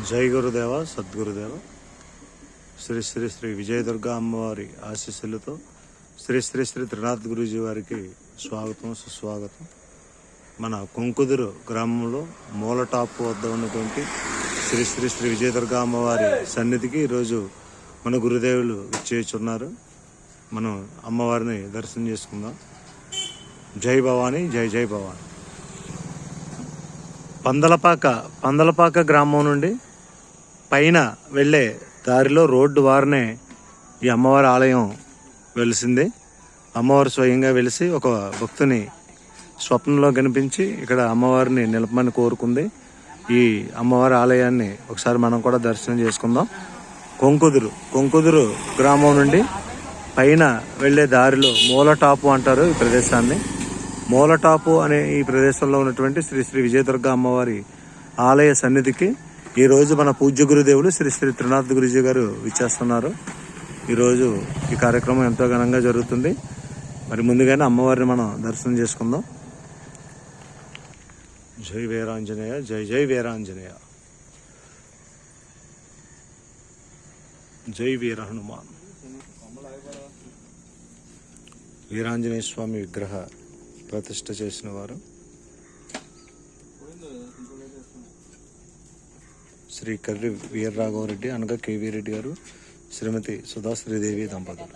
జై గురుదేవ సద్గురుదేవ. శ్రీ శ్రీ శ్రీ విజయదుర్గ అమ్మవారి ఆశీస్సులతో శ్రీ శ్రీ శ్రీ త్రినాథ్ గురూజీ వారికి స్వాగతం సుస్వాగతం. మన కుంకుదురు గ్రామంలో మూలటాపు వద్ద ఉన్నటువంటి శ్రీ శ్రీ శ్రీ విజయదుర్గ అమ్మవారి సన్నిధికి ఈరోజు మన గురుదేవులు ఇచ్చేస్తున్నారు మనం అమ్మవారిని దర్శనం చేసుకుందాం. జై భవానీ జై జై భవానీ. పందలపాక పందలపాక గ్రామం నుండి పైన వెళ్ళే దారిలో రోడ్డు వారనే ఈ అమ్మవారి ఆలయం వెలిసింది. అమ్మవారు స్వయంగా వెలిసి ఒక భక్తుని స్వప్నంలో కనిపించి ఇక్కడ అమ్మవారిని నిలపమని కోరుకుంది. ఈ అమ్మవారి ఆలయాన్ని ఒకసారి మనం కూడా దర్శనం చేసుకుందాం. కొంకుదురు కొంకుదురు గ్రామం నుండి పైన వెళ్ళే దారిలో మూలటాపు అంటారు ఈ ప్రదేశాన్ని. మూలటాపు అనే ఈ ప్రదేశంలో ఉన్నటువంటి శ్రీ శ్రీ విజయదుర్గ అమ్మవారి ఆలయ సన్నిధికి ఈరోజు మన పూజ్య గురుదేవులు శ్రీ శ్రీ త్రినాథ్ గురుజీ గారు విచ్చేస్తున్నారు. ఈరోజు ఈ కార్యక్రమం ఎంతో ఘనంగా జరుగుతుంది. మరి ముందుగానే అమ్మవారిని మనం దర్శనం చేసుకుందాం. జై వీరాంజనేయ జై జై వీరాంజనేయ. జై వీర హనుమాన్. వీరాంజనేయ స్వామి విగ్రహ ప్రతిష్ట చేసిన వారు. శ్రీ కర్రి వీరరాఘవరెడ్డి అనగా కేవీ రెడ్డి గారు. శ్రీమతి సుధా శ్రీదేవి దంపతులు.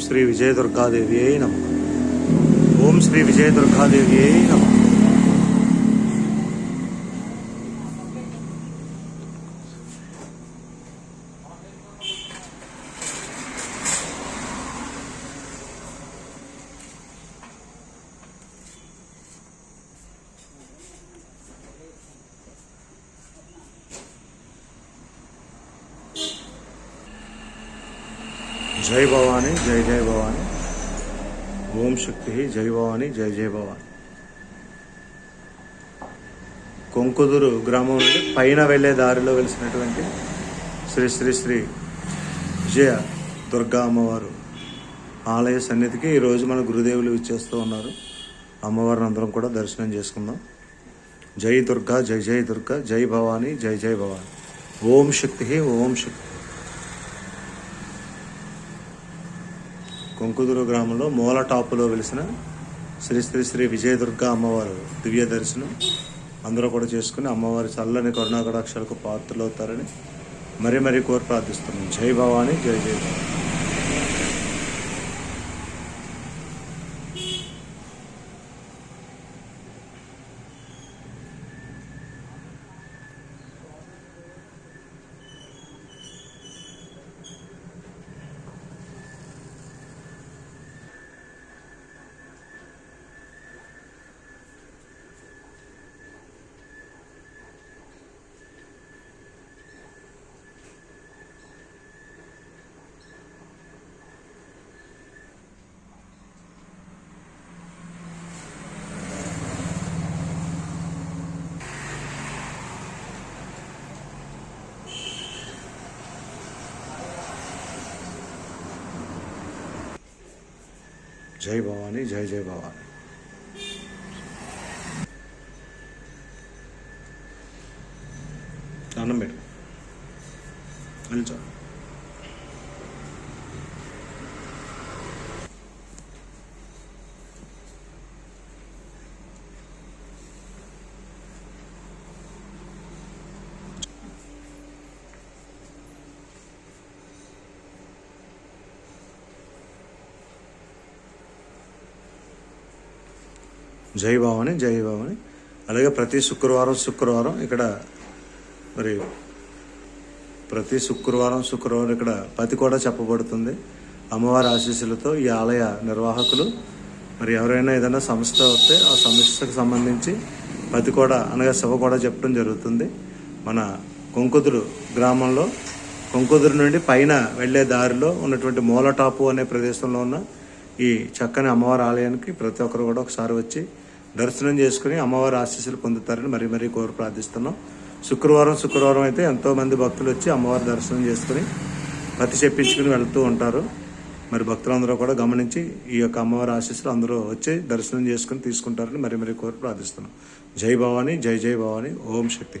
ఓం శ్రీ విజయదుర్గాదేవి అయి నమ ఓం శ్రీ విజయదుర్గాదేవి అయి జై భవానీ జై జై భవానీ. ఓం శక్తి జై భవానీ జై జై భవానీ. కొంకుదురు గ్రామం నుండి పైన వెళ్ళే దారిలో వెలిసినటువంటి శ్రీ శ్రీ శ్రీ విజయ దుర్గా అమ్మవారు ఆలయ సన్నిధికి ఈరోజు మన గురుదేవులు ఇచ్చేస్తూ ఉన్నారు. అమ్మవారిని అందరం కూడా దర్శనం చేసుకుందాం. జై దుర్గా జై జై దుర్గా జై భవానీ జై జై భవానీ. ఓం శక్తి ఓం శక్తి. కొంకుదురు గ్రామంలో మూలటాపులో వెలిసిన శ్రీ శ్రీ శ్రీ విజయదుర్గ అమ్మవారు దివ్య దర్శనం. అందరూ కూడా చేసుకుని అమ్మవారి చల్లని కరుణాకటాక్షాలకు పాత్రలు అవుతారని మరీ మరీ కోరి ప్రార్థిస్తున్నాం. జై భవాని జై జై భవాని. జై భవాని జై జై భవాని అన్నం పెట్టు నిల్చో జై భావని జై భావని. అలాగే ప్రతి శుక్రవారం శుక్రవారం ఇక్కడ మరి ప్రతి శుక్రవారం శుక్రవారం ఇక్కడ పతి కూడా చెప్పబడుతుంది. అమ్మవారి ఆశీస్సులతో ఈ ఆలయ నిర్వాహకులు. మరి ఎవరైనా ఏదైనా సంస్థ వస్తే ఆ సంస్థకు సంబంధించి పతి కూడా అనగా శివ కూడా చెప్పడం జరుగుతుంది. మన కొంకుదురు గ్రామంలో కొంకుదురు నుండి పైన వెళ్ళే దారిలో ఉన్నటువంటి మూలటాపు అనే ప్రదేశంలో ఉన్న ఈ చక్కని అమ్మవారి ఆలయానికి ప్రతి ఒక్కరు కూడా ఒకసారి వచ్చి దర్శనం చేసుకుని అమ్మవారి ఆశీస్సులు పొందుతారని మరీ మరీ కోరు ప్రార్థిస్తున్నాం. శుక్రవారం శుక్రవారం అయితే ఎంతో మంది భక్తులు వచ్చి అమ్మవారి దర్శనం చేసుకుని పతి చెప్పించుకుని వెళ్తూ ఉంటారు. మరి భక్తులందరూ కూడా గమనించి ఈ యొక్క అమ్మవారి ఆశీస్సులు అందరూ వచ్చి దర్శనం చేసుకుని తీసుకుంటారని మరి మరి కోరి ప్రార్థిస్తున్నాం. జై భవాని జై జై భవాని ఓం శక్తి